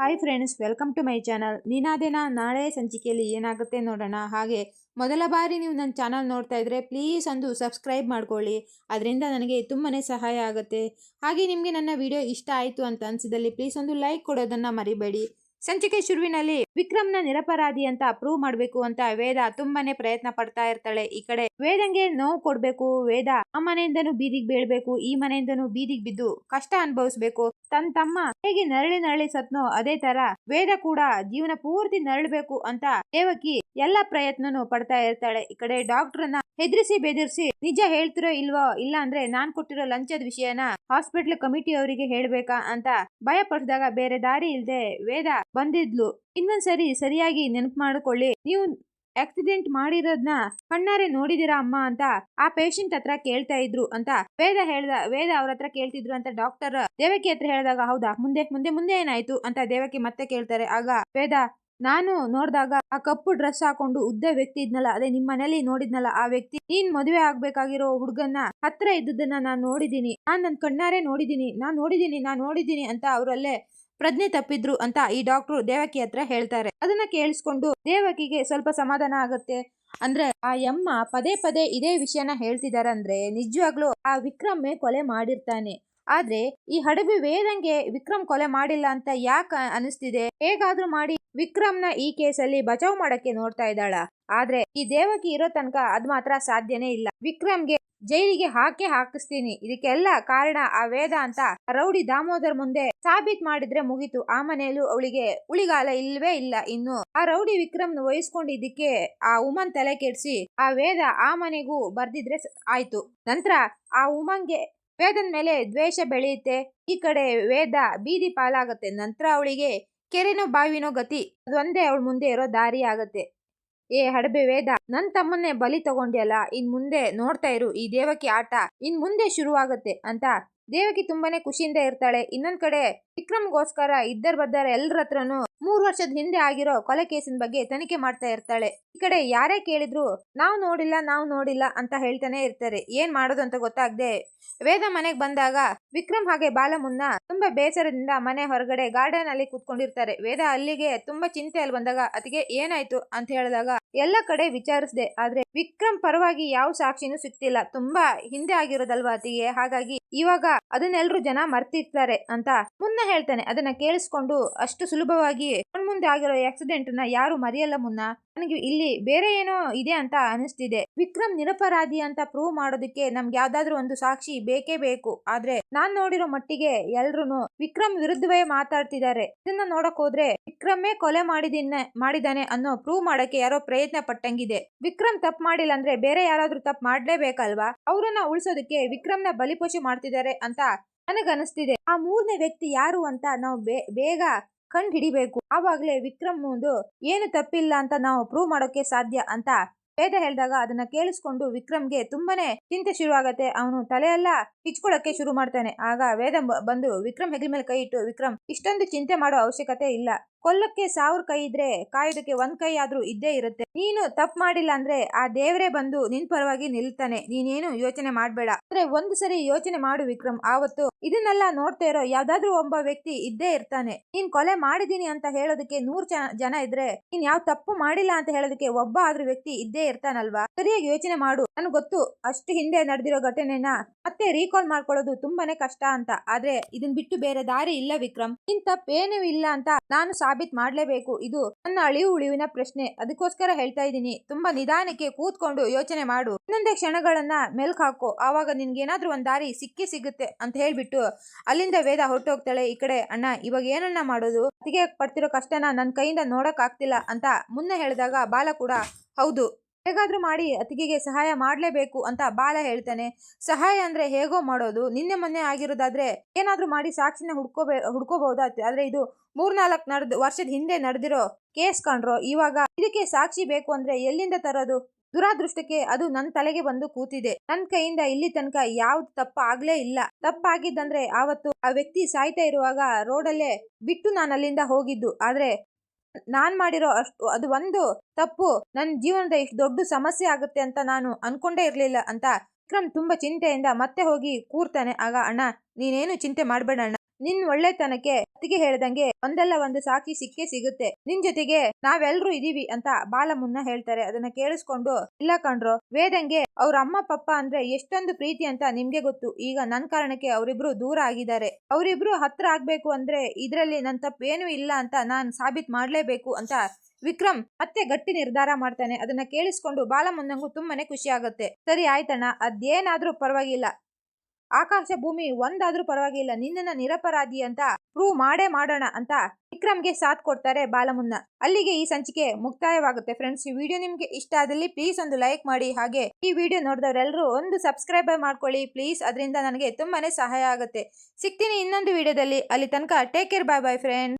Hi friends welcome to my channel ನೀನಾದೇನ? ನಾಳೆ ಸಂಚಿಕೆಯಲ್ಲಿ ಏನಾಗುತ್ತೆ ನೋಡೋಣ. ಹಾಗೆ ಮೊದಲ ಬಾರಿ ನೀವು ನನ್ನ ಚಾನಲ್ ನೋಡ್ತಾ ಇದ್ರೆ ಪ್ಲೀಸ್ ಒಂದು ಸಬ್ಸ್ಕ್ರೈಬ್ ಮಾಡ್ಕೊಳ್ಳಿ. ಅದರಿಂದ ನನಗೆ ತುಂಬಾ ಸಹಾಯ ಆಗುತ್ತೆ. ಹಾಗೆ ನಿಮಗೆ ನನ್ನ ವಿಡಿಯೋ ಇಷ್ಟ ಆಯಿತು ಅಂತ ಅನಿಸಿದಲ್ಲಿ ಪ್ಲೀಸ್ ಒಂದು ಲೈಕ್ ಕೊಡೋದನ್ನು ಮರಿಬೇಡಿ. ಸಂಚಿಕೆ ಶುರುವಿನಲ್ಲಿ ವಿಕ್ರಮ್ನ ನಿರಪರಾಧಿ ಅಂತ ಅಪ್ರೂವ್ ಮಾಡಬೇಕು ಅಂತ ವೇದ ತುಂಬಾನೇ ಪ್ರಯತ್ನ ಪಡ್ತಾ ಇರ್ತಾಳೆ. ಈ ಕಡೆ ವೇದಂಗೆ ನೋವು ಕೊಡ್ಬೇಕು. ವೇದ ಆ ಮನೆಯಿಂದನೂ ಬೀದಿಗೆ ಬೀಳ್ಬೇಕು. ಈ ಮನೆಯಿಂದನೂ ಬೀದಿಗೆ ಬಿದ್ದು ಕಷ್ಟ ಅನುಭವಿಸ್ಬೇಕು. ತನ್ನ ತಮ್ಮ ಹೇಗೆ ನರಳಿ ನರಳಿ ಸತ್ನೋ ಅದೇ ತರ ವೇದ ಕೂಡ ಜೀವನ ಪೂರ್ತಿ ನರಳಬೇಕು ಅಂತ ದೇವಕಿ ಎಲ್ಲ ಪ್ರಯತ್ನನೂ ಪಡ್ತಾ ಇರ್ತಾಳೆ. ಈ ಕಡೆ ಡಾಕ್ಟರ್ನ ಹೆದರಿಸಿ ಬೆದರಿಸಿ, ನಿಜ ಹೇಳ್ತಿರೋ ಇಲ್ವೋ? ಇಲ್ಲ ಅಂದ್ರೆ ನಾನ್ ಕೊಟ್ಟಿರೋ ಲಂಚದ ವಿಷಯನ ಹಾಸ್ಪಿಟಲ್ ಕಮಿಟಿ ಅವರಿಗೆ ಹೇಳ್ಬೇಕಾ ಅಂತ ಭಯ ಪಡಿಸಿದಾಗ ಬೇರೆ ದಾರಿ ಇಲ್ದೆ ವೇದ ಬಂದಿದ್ಲು. ಇನ್ನೊಂದ್ಸರಿ ಸರಿಯಾಗಿ ನೆನಪು ಮಾಡ್ಕೊಳ್ಳಿ. ನೀವು ಆಕ್ಸಿಡೆಂಟ್ ಮಾಡಿರೋದ್ನ ಕಣ್ಣಾರೆ ನೋಡಿದಿರಾ ಅಮ್ಮ ಅಂತ ಆ ಪೇಷಂಟ್ ಹತ್ರ ಕೇಳ್ತಾ ಇದ್ರು ಅಂತ ವೇದ ಹೇಳ್ದ, ವೇದ ಅವ್ರ ಹತ್ರ ಕೇಳ್ತಿದ್ರು ಅಂತ ಡಾಕ್ಟರ್ ದೇವಕಿ ಹತ್ರ ಹೇಳಿದಾಗ, ಹೌದಾ? ಮುಂದೆ ಮುಂದೆ ಮುಂದೆ ಏನಾಯ್ತು? ಅಂತ ದೇವಕಿ ಮತ್ತೆ ಕೇಳ್ತಾರೆ. ಆಗ ವೇದ ನಾನು ನೋಡಿದಾಗ ಆ ಕಪ್ಪು ಡ್ರೆಸ್ ಹಾಕೊಂಡು ಉದ್ದ ವ್ಯಕ್ತಿ ಇದ್ನಲ್ಲ ಅದೇ ನಿಮ್ ಮನೇಲಿ ನೋಡಿದ್ನಲ್ಲ ಆ ವ್ಯಕ್ತಿ? ನೀನ್ ಮದುವೆ ಆಗ್ಬೇಕಾಗಿರೋ ಹುಡುಗನ್ನ ಹತ್ರ ಇದ್ದದನ್ನ ನಾನ್ ನೋಡಿದೀನಿ. ನಾನ್ ನನ್ ಕಣ್ಣಾರೆ ನೋಡಿದೀನಿ. ನಾನ್ ನೋಡಿದೀನಿ ನಾನ್ ನೋಡಿದೀನಿ ಅಂತ ಅವರಲ್ಲೇ ಪ್ರಜ್ಞೆ ತಪ್ಪಿದ್ರು ಅಂತ ಈ ಡಾಕ್ಟರ್ ದೇವಕಿ ಹತ್ರ ಹೇಳ್ತಾರೆ. ಅದನ್ನ ಕೇಳಿಸ್ಕೊಂಡು ದೇವಕಿಗೆ ಸ್ವಲ್ಪ ಸಮಾಧಾನ ಆಗುತ್ತೆ. ಅಂದ್ರೆ ಆ ಯಮ್ಮ ಪದೇ ಪದೇ ಇದೇ ವಿಷಯನ ಹೇಳ್ತಿದಾರೆ ಅಂದ್ರೆ ನಿಜವಾಗ್ಲೂ ಆ ವಿಕ್ರಮ್ಮೆ ಕೊಲೆ ಮಾಡಿರ್ತಾನೆ. ಆದ್ರೆ ಈ ಹಡಬಿ ವೇದಂಗೆ ವಿಕ್ರಮ್ ಕೊಲೆ ಮಾಡಿಲ್ಲ ಅಂತ ಯಾಕೆ ಅನಿಸ್ತಿದೆ ಹೇಗಾದ್ರೂ ಮಾಡಿ ವಿಕ್ರಮ್ನ ಈ ಕೇಸಲ್ಲಿ ಬಚಾವ್ ಮಾಡಕ್ಕೆ ನೋಡ್ತಾ ಇದ್ದಾಳ. ಆದ್ರೆ ಈ ದೇವಕಿ ಇರೋ ತನಕ ಅದ್ ಮಾತ್ರ ಸಾಧ್ಯನೇ ಇಲ್ಲ. ವಿಕ್ರಮ್ಗೆ ಜೈಲಿಗೆ ಹಾಕೆ ಹಾಕಿಸ್ತೀನಿ. ಇದಕ್ಕೆಲ್ಲ ಕಾರಣ ಆ ವೇದ ಅಂತ ರೌಡಿ ದಾಮೋದರ್ ಮುಂದೆ ಸಾಬೀತ್ ಮಾಡಿದ್ರೆ ಮುಗಿತು. ಆ ಮನೆಯಲ್ಲೂ ಅವಳಿಗೆ ಉಳಿಗಾಲ ಇಲ್ವೇ ಇಲ್ಲ ಇನ್ನು. ಆ ರೌಡಿ ವಿಕ್ರಮ್ ವಹಿಸ್ಕೊಂಡಿದ್ದಕ್ಕೆ ಆ ಉಮನ್ ತಲೆ ಕೆಡ್ಸಿ ಆ ವೇದ ಆ ಮನೆಗೂ ಬರ್ದಿದ್ರೆ ಆಯ್ತು. ನಂತರ ಆ ಉಮನ್ಗೆ ವೇದನ್ ಮೇಲೆ ದ್ವೇಷ ಬೆಳೆಯುತ್ತೆ, ಈ ಕಡೆ ವೇದ ಬೀದಿ ಪಾಲಾಗತ್ತೆ, ನಂತರ ಅವಳಿಗೆ ಕೆರೆನೋ ಬಾವಿನೋ ಗತಿ, ಅದೊಂದೇ ಅವಳ ಮುಂದೆ ಇರೋ ದಾರಿ ಆಗತ್ತೆ. ಏ ಹಡಬೆ ವೇದ, ನನ್ ತಮ್ಮನ್ನೇ ಬಲಿ ತಗೊಂಡ್ಯಲ್ಲ, ಇನ್ ಮುಂದೆ ನೋಡ್ತಾ ಇರು, ಈ ದೇವಕಿ ಆಟ ಇನ್ ಮುಂದೆ ಶುರುವಾಗತ್ತೆ, ಅಂತ ದೇವಕಿ ತುಂಬಾನೇ ಖುಷಿಯಿಂದ ಇರ್ತಾಳೆ. ಇನ್ನೊಂದ್ ಕಡೆ ವಿಕ್ರಮ್ಗೋಸ್ಕರ ಇದ್ದರ್ ಬದ್ದಾರ ಎಲ್ಲರ ಹತ್ರನು. ಮೂರ್ ವರ್ಷದ ಹಿಂದೆ ಆಗಿರೋ ಕೊಲೆ ಕೇಸಿನ ಬಗ್ಗೆ ತನಿಖೆ ಮಾಡ್ತಾ ಇರ್ತಾಳೆ. ಈ ಕಡೆ ಯಾರೇ ಕೇಳಿದ್ರು, ನಾವು ನೋಡಿಲ್ಲ ನಾವು ನೋಡಿಲ್ಲ ಅಂತ ಹೇಳ್ತಾನೆ ಇರ್ತಾರೆ. ಏನ್ ಮಾಡೋದು ಅಂತ ಗೊತ್ತಾಗ್ದೆ ವೇದ ಮನೆಗೆ ಬಂದಾಗ ವಿಕ್ರಮ್ ಹಾಗೆ ಬಾಲಮುನ್ನ ತುಂಬಾ ಬೇಸರದಿಂದ ಮನೆ ಹೊರಗಡೆ ಗಾರ್ಡನ್ ಅಲ್ಲಿ ಕೂತ್ಕೊಂಡಿರ್ತಾರೆ. ವೇದ ಅಲ್ಲಿಗೆ ತುಂಬಾ ಚಿಂತೆ ಅಲ್ಲಿ ಬಂದಾಗ ಅತಿಗೆ ಏನಾಯ್ತು? ಅಂತ ಹೇಳಿದಾಗ, ಎಲ್ಲ ಕಡೆ ವಿಚಾರಿಸ್ದೆ. ಆದ್ರೆ ವಿಕ್ರಮ್ ಪರವಾಗಿ ಯಾವ ಸಾಕ್ಷಿನೂ ಸಿಕ್ತಿಲ್ಲ ತುಂಬಾ ಹಿಂದೆ ಆಗಿರೋದಲ್ವಾ ಅತಿಗೆ ಹಾಗಾಗಿ ಇವಾಗ ಅದನ್ನೆಲ್ರು ಜನ ಮರ್ತಿರ್ತಾರೆ ಅಂತ ಮುನ್ನ ಹೇಳ್ತಾನೆ. ಅದನ್ನ ಕೇಳಿಸ್ಕೊಂಡು ಅಷ್ಟು ಸುಲಭವಾಗಿ ಮುಂದೆ ಆಗಿರೋ ಆಕ್ಸಿಡೆಂಟ್ನ ಯಾರು ಮರೆಯಲ್ಲ ಮುನ್ನ. ನನಗೆ ಇಲ್ಲಿ ಬೇರೆ ಏನೋ ಇದೆ ಅಂತ ಅನಿಸ್ತಿದೆ. ವಿಕ್ರಮ್ ನಿರಪರಾಧಿ ಅಂತ ಪ್ರೂವ್ ಮಾಡೋದಕ್ಕೆ ನಮ್ಗೆ ಯಾವ್ದಾದ್ರು ಒಂದು ಸಾಕ್ಷಿ ಬೇಕೇ ಬೇಕು. ಆದ್ರೆ ನಾನ್ ನೋಡಿರೋ ಮಟ್ಟಿಗೆ ಎಲ್ರು ವಿಕ್ರಮ್ ವಿರುದ್ಧವೇ ಮಾತಾಡ್ತಿದ್ದಾರೆ. ಇದನ್ನ ನೋಡಕ್ ಹೋದ್ರೆ ವಿಕ್ರಮೇ ಕೊಲೆ ಮಾಡಿದಿನ ಮಾಡಿದಾನೆ ಅನ್ನೋ ಪ್ರೂವ್ ಮಾಡಕ್ಕೆ ಯಾರೋ ಪ್ರಯತ್ನ ಪಟ್ಟಂಗಿದೆ. ವಿಕ್ರಮ್ ತಪ್ಪು ಮಾಡಿಲ್ಲ ಅಂದ್ರೆ ಬೇರೆ ಯಾರಾದ್ರೂ ತಪ್ಪು ಮಾಡ್ಲೇಬೇಕಲ್ವಾ? ಅವ್ರನ್ನ ಉಳಿಸೋದಕ್ಕೆ ವಿಕ್ರಮ್ನ ಬಲಿಪಶು ಮಾಡ್ತಿದ್ದಾರೆ ಅಂತ ನನಗನ್ನಿಸ್ತಿದೆ. ಆ ಮೂರನೇ ವ್ಯಕ್ತಿ ಯಾರು ಅಂತ ನಾವು ಬೇಗ ಕಂಡು ಹಿಡಿಬೇಕು ಆವಾಗಲೇ ವಿಕ್ರಮ್ ಮುಂದು ಏನು ತಪ್ಪಿಲ್ಲ ಅಂತ ನಾವು ಪ್ರೂವ್ ಮಾಡೋಕೆ ಸಾಧ್ಯ ಅಂತ ವೇದ ಹೇಳಿದಾಗ ಅದನ್ನ ಕೇಳಿಸ್ಕೊಂಡು ವಿಕ್ರಮ್ಗೆ ತುಂಬಾನೇ ಚಿಂತೆ ಶುರುವಾಗತ್ತೆ. ಅವನು ತಲೆಯೆಲ್ಲ ಹಿಚ್ಕೊಳಕ್ಕೆ ಶುರು ಮಾಡ್ತಾನೆ. ಆಗ ವೇದ ಬಂದು ವಿಕ್ರಮ್ ಹೆಗಲ ಮೇಲೆ ಕೈ ಇಟ್ಟು, ವಿಕ್ರಮ್, ಇಷ್ಟೊಂದು ಚಿಂತೆ ಮಾಡೋ ಅವಶ್ಯಕತೆ ಇಲ್ಲ. ಕೊಲ್ಲಕ್ಕೆ ಸಾವಿರ ಕೈ ಇದ್ರೆ ಕಾಯೋದಕ್ಕೆ ಒಂದ್ ಕೈ ಆದ್ರೂ ಇದ್ದೇ ಇರುತ್ತೆ. ನೀನು ತಪ್ಪು ಮಾಡಿಲ್ಲ ಅಂದ್ರೆ ಆ ದೇವರೇ ಬಂದು ನಿನ್ ಪರವಾಗಿ ನಿಲ್ತಾನೆ. ನೀನೇನು ಯೋಚನೆ ಮಾಡ್ಬೇಡ. ಅಂದ್ರೆ ಒಂದು ಸರಿ ಯೋಚನೆ ಮಾಡು ವಿಕ್ರಮ್. ಆವತ್ತು ಇದನ್ನೆಲ್ಲ ನೋಡ್ತಾ ಇರೋ ಯಾವ್ದಾದ್ರು ಒಬ್ಬ ವ್ಯಕ್ತಿ ಇದ್ದೇ ಇರ್ತಾನೆ. ನೀನ್ ಕೊಲೆ ಮಾಡಿದೀನಿ ಅಂತ ಹೇಳೋದಕ್ಕೆ ನೂರ್ ಜನ- ಇದ್ರೆ ನೀನ್ ಯಾವ ತಪ್ಪು ಮಾಡಿಲ್ಲ ಅಂತ ಹೇಳೋದಕ್ಕೆ ಒಬ್ಬ ಆದ್ರೂ ವ್ಯಕ್ತಿ ಇದ್ದೇ ಇರ್ತಾನಲ್ವಾ? ಸರಿಯಾಗಿ ಯೋಚನೆ ಮಾಡು. ನನ್ ಗೊತ್ತು ಅಷ್ಟು ಹಿಂದೆ ನಡೆದಿರೋ ಘಟನೆನ ಮತ್ತೆ ರೀಕಾಲ್ ಮಾಡ್ಕೊಳ್ಳೋದು ತುಂಬಾನೇ ಕಷ್ಟ ಅಂತ. ಆದ್ರೆ ಇದನ್ ಬಿಟ್ಟು ಬೇರೆ ದಾರಿ ಇಲ್ಲ ವಿಕ್ರಮ್. ನಿನ್ ತಪ್ಪೇನೂ ಇಲ್ಲ ಅಂತ ನಾನು ಸಾಬೀತ್ ಮಾಡಲೇಬೇಕು. ಇದು ನನ್ನ ಅಳಿವು ಉಳಿವಿನ ಪ್ರಶ್ನೆ. ಅದಕ್ಕೋಸ್ಕರ ಹೇಳ್ತಾ ಇದ್ದೀನಿ. ತುಂಬಾ ನಿಧಾನಕ್ಕೆ ಕೂತ್ಕೊಂಡು ಯೋಚನೆ ಮಾಡು. ಇನ್ನೊಂದೇ ಕ್ಷಣಗಳನ್ನ ಮೆಲ್ಕ್ ಹಾಕೋ ಆವಾಗ ನಿನ್ಗೇನಾದ್ರೂ ಒಂದ್ ದಾರಿ ಸಿಕ್ಕಿ ಸಿಗುತ್ತೆ ಅಂತ ಹೇಳ್ಬಿಟ್ಟು ಅಲ್ಲಿಂದ ವೇದ ಹೊರಟೋಗ್ತಾಳೆ. ಈ ಕಡೆ, ಅಣ್ಣ, ಇವಾಗ ಏನನ್ನ ಮಾಡೋದು? ಅತಿಗೆ ಪಡ್ತಿರೋ ಕಷ್ಟನ ನನ್ನ ಕೈಯಿಂದ ನೋಡಕ್ ಆಗ್ತಿಲ್ಲ ಅಂತ ಮುನ್ನ ಹೇಳಿದಾಗ ಬಾಲ ಕೂಡ, ಹೌದು. ಹೇಗಾದ್ರೂ ಮಾಡಿ ಅತಿಗೆಗೆ ಸಹಾಯ ಮಾಡ್ಲೇಬೇಕು ಅಂತ ಬಾಲ ಹೇಳ್ತಾನೆ. ಸಹಾಯ ಅಂದ್ರೆ ಹೇಗೋ ಮಾಡೋದು. ನಿನ್ನೆ ಮೊನ್ನೆ ಆಗಿರೋದಾದ್ರೆ ಏನಾದ್ರೂ ಮಾಡಿ ಸಾಕ್ಷಿನ ಹುಡ್ಕೋಬೇ ಹುಡ್ಕೋಬಹುದಾ ಆದ್ರೆ ಇದು ಮೂರ್ನಾಲ್ಕು ನಡೆದು, ವರ್ಷದ ಹಿಂದೆ ನಡೆದಿರೋ ಕೇಸ್ ಕಂಡ್ರೋ. ಇವಾಗ ಇದಕ್ಕೆ ಸಾಕ್ಷಿ ಬೇಕು ಅಂದ್ರೆ ಎಲ್ಲಿಂದ ತರೋದು? ದುರಾದೃಷ್ಟಕ್ಕೆ ಅದು ನನ್ನ ತಲೆಗೆ ಬಂದು ಕೂತಿದೆ. ನನ್ನ ಕೈಯಿಂದ ಇಲ್ಲಿ ತನಕ ಯಾವ್ದು ತಪ್ಪ ಆಗ್ಲೇ ಇಲ್ಲ. ತಪ್ಪಾಗಿದ್ದಂದ್ರೆ ಆವತ್ತು ಆ ವ್ಯಕ್ತಿ ಸಾಯ್ತಾ ಇರುವಾಗ ರೋಡಲ್ಲೇ ಬಿಟ್ಟು ನಾನು ಅಲ್ಲಿಂದ ಹೋಗಿದ್ದು. ಆದ್ರೆ ನಾನ್ ಮಾಡಿರೋ ಅಷ್ಟು, ಅದು ಒಂದು ತಪ್ಪು. ನನ್ನ ಜೀವನದ ಇಷ್ಟು ದೊಡ್ಡ ಸಮಸ್ಯೆ ಆಗುತ್ತೆ ಅಂತ ನಾನು ಅನ್ಕೊಂಡೇ ಇರ್ಲಿಲ್ಲ ಅಂತ ವಿಕ್ರಮ್ ತುಂಬಾ ಚಿಂತೆಯಿಂದ ಮತ್ತೆ ಹೋಗಿ ಕೂರ್ತಾನೆ. ಆಗ, ಅಣ್ಣ, ನೀನೇನು ಚಿಂತೆ ಮಾಡಬೇಡ ಅಣ್ಣ. ನಿನ್ ಒಳ್ಳೆತನಕ್ಕೆ ಅತ್ತಿಗೆ ಹೇಳ್ದಂಗೆ ಒಂದಲ್ಲ ಒಂದು ಸಾಕ್ಷಿ ಸಿಕ್ಕೇ ಸಿಗುತ್ತೆ. ನಿನ್ ಜೊತೆಗೆ ನಾವೆಲ್ರೂ ಇದೀವಿ ಅಂತ ಬಾಲಮುನ್ನ ಹೇಳ್ತಾರೆ. ಅದನ್ನ ಕೇಳಿಸ್ಕೊಂಡು, ಇಲ್ಲ ಕಣ್ರು, ವೇದಂಗೆ ಅವ್ರ ಅಮ್ಮ ಪಪ್ಪ ಅಂದ್ರೆ ಎಷ್ಟೊಂದು ಪ್ರೀತಿ ಅಂತ ನಿಮ್ಗೆ ಗೊತ್ತು. ಈಗ ನನ್ ಕಾರಣಕ್ಕೆ ಅವರಿಬ್ರು ದೂರ ಆಗಿದ್ದಾರೆ. ಅವರಿಬ್ರು ಹತ್ರ ಆಗ್ಬೇಕು ಅಂದ್ರೆ ಇದ್ರಲ್ಲಿ ನನ್ ತಪ್ಪೇನು ಇಲ್ಲ ಅಂತ ನಾನ್ ಸಾಬೀತ್ ಮಾಡ್ಲೇಬೇಕು ಅಂತ ವಿಕ್ರಮ್ ಮತ್ತೆ ಗಟ್ಟಿ ನಿರ್ಧಾರ ಮಾಡ್ತಾನೆ. ಅದನ್ನ ಕೇಳಿಸ್ಕೊಂಡು ಬಾಲಮುನ್ನಂಗೂ ತುಂಬಾನೇ ಖುಷಿ ಆಗುತ್ತೆ. ಸರಿ, ಆಯ್ತಣ್ಣ. ಅದೇನಾದ್ರೂ ಪರವಾಗಿಲ್ಲ. ಆಕಾಶ ಭೂಮಿ ಒಂದಾದ್ರೂ ಪರವಾಗಿಲ್ಲ, ನಿನ್ನನ್ನ ನಿರಪರಾಧಿ ಅಂತ ಪ್ರೂವ್ ಮಾಡೇ ಮಾಡೋಣ ಅಂತ ವಿಕ್ರಮ್ಗೆ ಸಾಥ್ ಕೊಡ್ತಾರೆ ಬಾಲಮುನ್ನ. ಅಲ್ಲಿಗೆ ಈ ಸಂಚಿಕೆ ಮುಕ್ತಾಯವಾಗುತ್ತೆ ಫ್ರೆಂಡ್ಸ್ ಈ ವಿಡಿಯೋ ನಿಮ್ಗೆ ಇಷ್ಟ ಆದಲ್ಲಿ ಪ್ಲೀಸ್ ಒಂದು ಲೈಕ್ ಮಾಡಿ, ಹಾಗೆ ಈ ವಿಡಿಯೋ ನೋಡಿದವರೆಲ್ಲರೂ ಒಂದು ಸಬ್ಸ್ಕ್ರೈಬ್ ಮಾಡ್ಕೊಳ್ಳಿ ಪ್ಲೀಸ್ ಅದರಿಂದ ನನಗೆ ತುಂಬಾನೇ ಸಹಾಯ ಆಗುತ್ತೆ. ಸಿಗ್ತೀನಿ ಇನ್ನೊಂದು ವಿಡಿಯೋದಲ್ಲಿ ಅಲ್ಲಿ ತನಕ take care bye bye friend